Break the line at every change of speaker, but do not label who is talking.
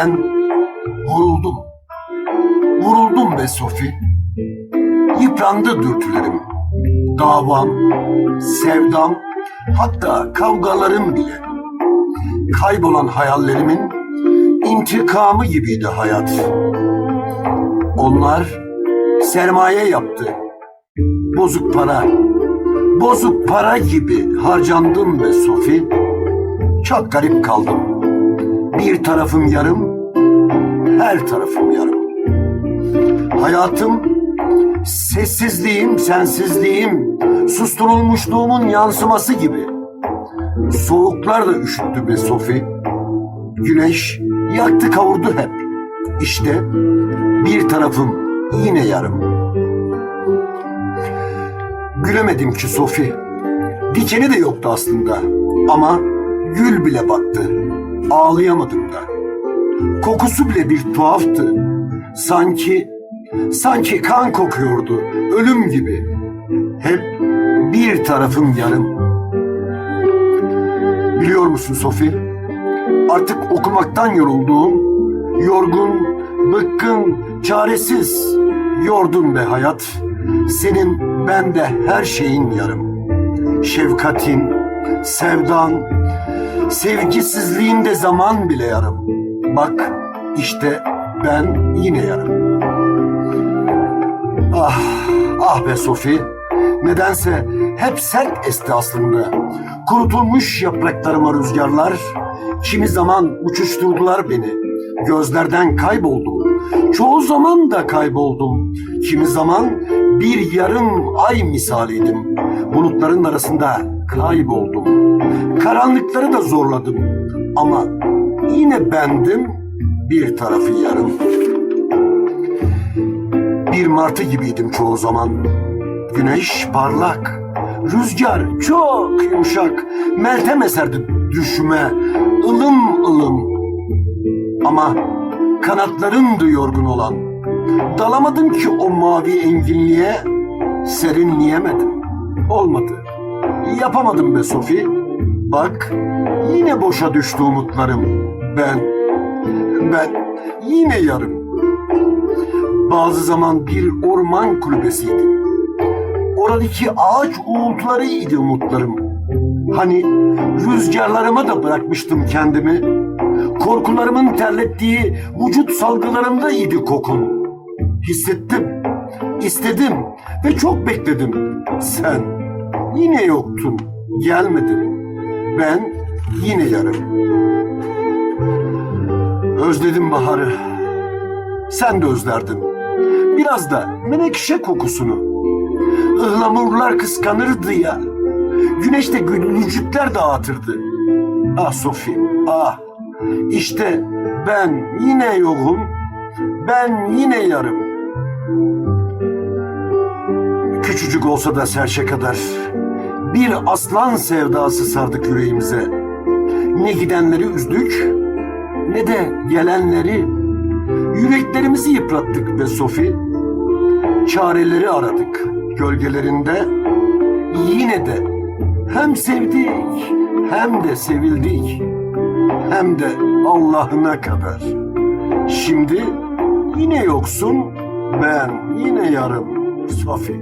Ben vuruldum. Vuruldum be Sofi. Yıprandı dürtülerim. Davam, sevdam, hatta kavgalarım bile. Kaybolan hayallerimin intikamı gibiydi hayat. Onlar sermaye yaptı. Bozuk para, bozuk para gibi harcandım be Sofi. Çok garip kaldım. Bir tarafım yarım, her tarafım yarım. Hayatım, sessizliğim, sensizliğim, susturulmuşluğumun yansıması gibi. Soğuklar da üşüttü be Sofi. Güneş yaktı kavurdu hep. İşte bir tarafım yine yarım. Gülemedim ki Sofi. Dikeni de yoktu aslında. Ama gül bile battı. Ağlayamadım da. Kokusu bile bir tuhaftı. Sanki, sanki kan kokuyordu. Ölüm gibi. Hep bir tarafım yarım. Biliyor musun Sofi? Artık okumaktan yorulduğum, yorgun, bıkkın, çaresiz, yordun be hayat. Senin bende her şeyin yarım. Şefkatin, sevdan, sevgisizliğin de zaman bile yarım. Bak işte ben yine yarım. Ah, ah be Sofi. Nedense hep sert esti aslında. Kurutulmuş yapraklarıma rüzgarlar, kimi zaman uçuşturdular beni. Gözlerden kayboldum. Çoğu zaman da kayboldum. Kimi zaman bir yarım ay misaliydim. Bulutların arasında kayboldum. Karanlıkları da zorladım. Ama yine bendim bir tarafı yarım. Bir martı gibiydim çoğu zaman. Güneş parlak, rüzgar çok yumuşak, meltem eserdi düşüme, ılım ılım. Ama kanatlarımdı yorgun olan. Dalamadım ki o mavi enginliğe, serinleyemedim. Olmadı. Yapamadım be Sofi. Bak, yine boşa düştü umutlarım. Ben, ben yine yarım. Bazı zaman bir orman kulübesiydim. Oradaki ağaç uğultularıydı umutlarım. Hani rüzgarlarıma da bırakmıştım kendimi. Korkularımın terlettiği vücut salgılarımda idi kokun. Hissettim, istedim ve çok bekledim. Sen yine yoktun, gelmedin. Ben yine yarım. Özledim baharı. Sen de özlerdin. Biraz da menekşe kokusunu. Ihlamurlar kıskanırdı ya. Güneş de gülücükler dağıtırdı. Ah Sofi, ah. İşte ben yine yokum. Ben yine yarım. Küçücük olsa da serçe kadar bir aslan sevdası sardık yüreğimize. Ne gidenleri üzdük ne de gelenleri. Yüreklerimizi yıprattık be Sofi. Çareleri aradık gölgelerinde. Yine de hem sevdik hem de sevildik. Hem de Allah'ına kadar. Şimdi yine yoksun ben yine yarım Sofi.